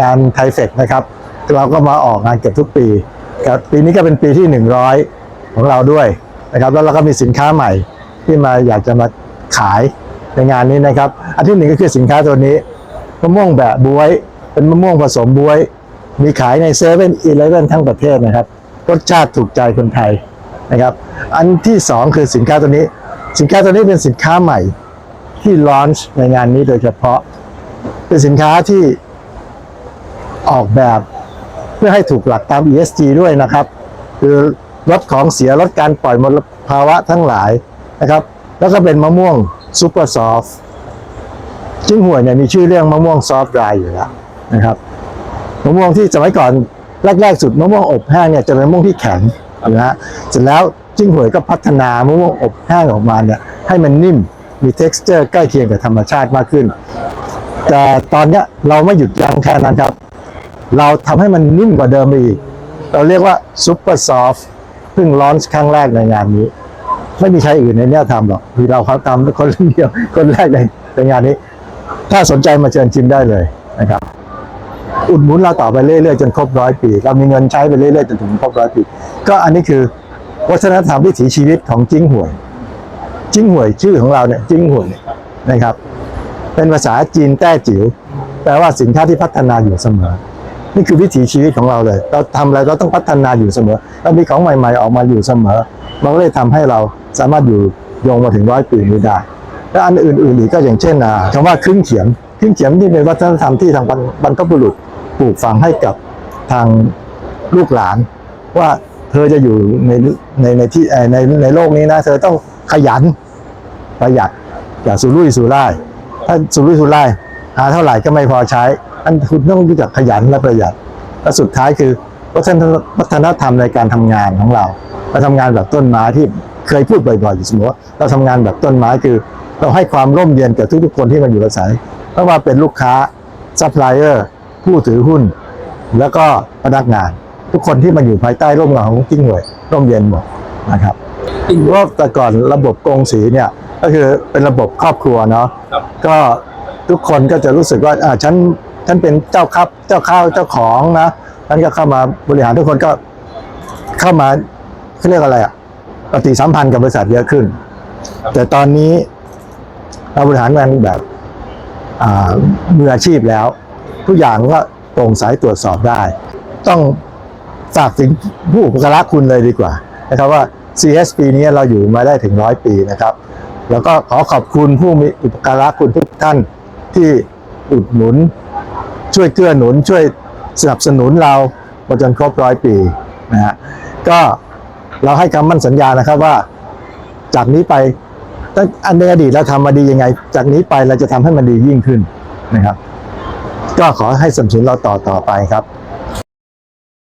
งานไทเฟกนะครับ เราก็มาออกงานเก็บทุกปีครับปีนี้ก็เป็นปีที่ 100 ของเราด้วยนะครับ แล้วเราก็มีสินค้าใหม่ที่มาอยากจะมาขายในงานนี้นะครับอันที่หนึ่งก็คือสินค้าตัวนี้มะม่วงแบบบวย เป็นมะม่วงผสมบวย มีขายในเซเว่นอีเลฟเว่นทั้งประเทศนะครับรสชาติถูกใจคนไทยนะครับ อันที่สองคือสินค้าตัวนี้ สินค้าตัวนี้เป็นสินค้าใหม่ที่ลอนช์ในงานนี้โดยเฉพาะ เป็นสินค้าที่ ออกแบบเพื่อให้ถูกหลักตาม ESG ด้วยนะครับ คือลดของเสียลดการปล่อยมลภาวะทั้งหลายนะครับ แล้วก็เป็นมะม่วงซูเปอร์ซอฟจิ้งหวยเนี่ยมีชื่อเรื่องมะม่วงซอฟต์ดรายอยู่แล้วนะครับมะม่วงที่สมัยก่อนแรกๆสุดมะม่วงอบแห้งเนี่ยจะเป็นมะม่วงที่แข็งนะฮะเสร็จแล้วจิ้งหวยก็พัฒนามะม่วงอบแห้งออกมาเนี่ยให้มันนิ่มมี t e x t อร์ใกล้เคียงกับธรรมชาติมากขึ้น แต่ตอนเนี้ยเราไม่หยุดยั้งแค่นั้นครับ เราทำให้มันนิ่มกว่าเดิมไปอีก เราเรียกว่าซูเปอร์ซอฟเพิ่งลอนครั้งแรกในงานนี้ ไม่มีใครอื่นในเนี้ยทำหรอกคือเราเขาทำคนเดียวคนแรกในในงานนี้ ถ้าสนใจมาเชิญชิมได้เลยนะครับอุดหนุนเราต่อไปเรื่อยๆจนครบร้อยปี เรามีเงินใช้ไปเรื่อยๆจนถึงครบร้อยปี ก็อันนี้คือวัฒนธรรมวิถีชีวิตของจิ้งหวย จิ้งหวยชื่อของเราเนี่ยจิ้งหวยนะครับ เป็นภาษาจีนแต้จิ๋วแปลว่าสินค้าที่พัฒนาอยู่เสมอ นี่คือวิถีชีวิตของเราเลย เราทำอะไรเราต้องพัฒนาอยู่เสมอเรามีของใหม่ ๆ ออกมาอยู่เสมอ มันก็เลยทำให้เราสามารถอยู่ยงมาถึงร้อยปีนี้ได้ และอันอื่นๆอีกก็อย่างเช่นอ่าคำว่าครึ่งเขียมครึ่งเขียมที่เป็นวัฒนธรรมที่ทางบรรพบุรุษปลูกฝังให้กับทางลูกหลาน ว่าเธอจะอยู่ในในในที่ในในโลกนี้นะ เธอต้องขยันประหยัดอย่าสุรุ่ยสุร่ายถ้าสุรุ่ยสุร่ายหาเท่าไหร่ก็ไม่พอใช้ อันคุณต้องรู้จักขยันและประหยัด และสุดท้ายคือวัฒนวัฒนธรรมในการทำงานของเราเราทำงานแบบต้นไม้ที่เคยพูดบ่อยๆอยู่เสมอว่าเราทำงานแบบต้นไม้คือ เราให้ความร่มเย็นกับทุกๆคนที่มาอยู่อาศัยไม่ว่าเป็นลูกค้าซัพพลายเออร์ผู้ถือหุ้น แล้วก็พนักงาน ทุกคนที่มาอยู่ภายใต้ร่มเงาของจิ้งหวยร่มเย็นหมดนะครับเพราะแต่ก่อนระบบกงสีเนี่ยก็คือเป็นระบบครอบครัวเนาะครับก็ทุกคนก็จะรู้สึกว่าอ่าฉัน ฉันเป็นเจ้าครับเจ้าข้าวเจ้าของนะฉันก็เข้ามาบริหารทุกคนก็เข้ามาเขาเรียกอะไรอะปฏิสัมพันธ์กับบริษัทเยอะขึ้น แต่ตอนนี้เราบริหารงานแบบมืออาชีพแล้ว ทุกอย่างก็โปร่งใสตรวจสอบได้ ต้องฝากถึงผู้อุปการะคุณเลยดีกว่านะครับว่า CSP นี้เราอยู่มาได้ถึงร้อยปีนะครับ แล้วก็ขอขอบคุณผู้มีอุปการะคุณทุกท่านที่อุดหนุน ช่วยเกื้อหนุนช่วยสนับสนุนเรามาจนครบร้อยปีนะฮะก็เราให้คำมั่นสัญญานะครับว่า จากนี้ไปตั้งอันในอดีตเราทำมาดียังไง จากนี้ไปเราจะทำให้มันดียิ่งขึ้นนะครับ ก็ขอให้สนับสนุนเราต่อต่อไปครับ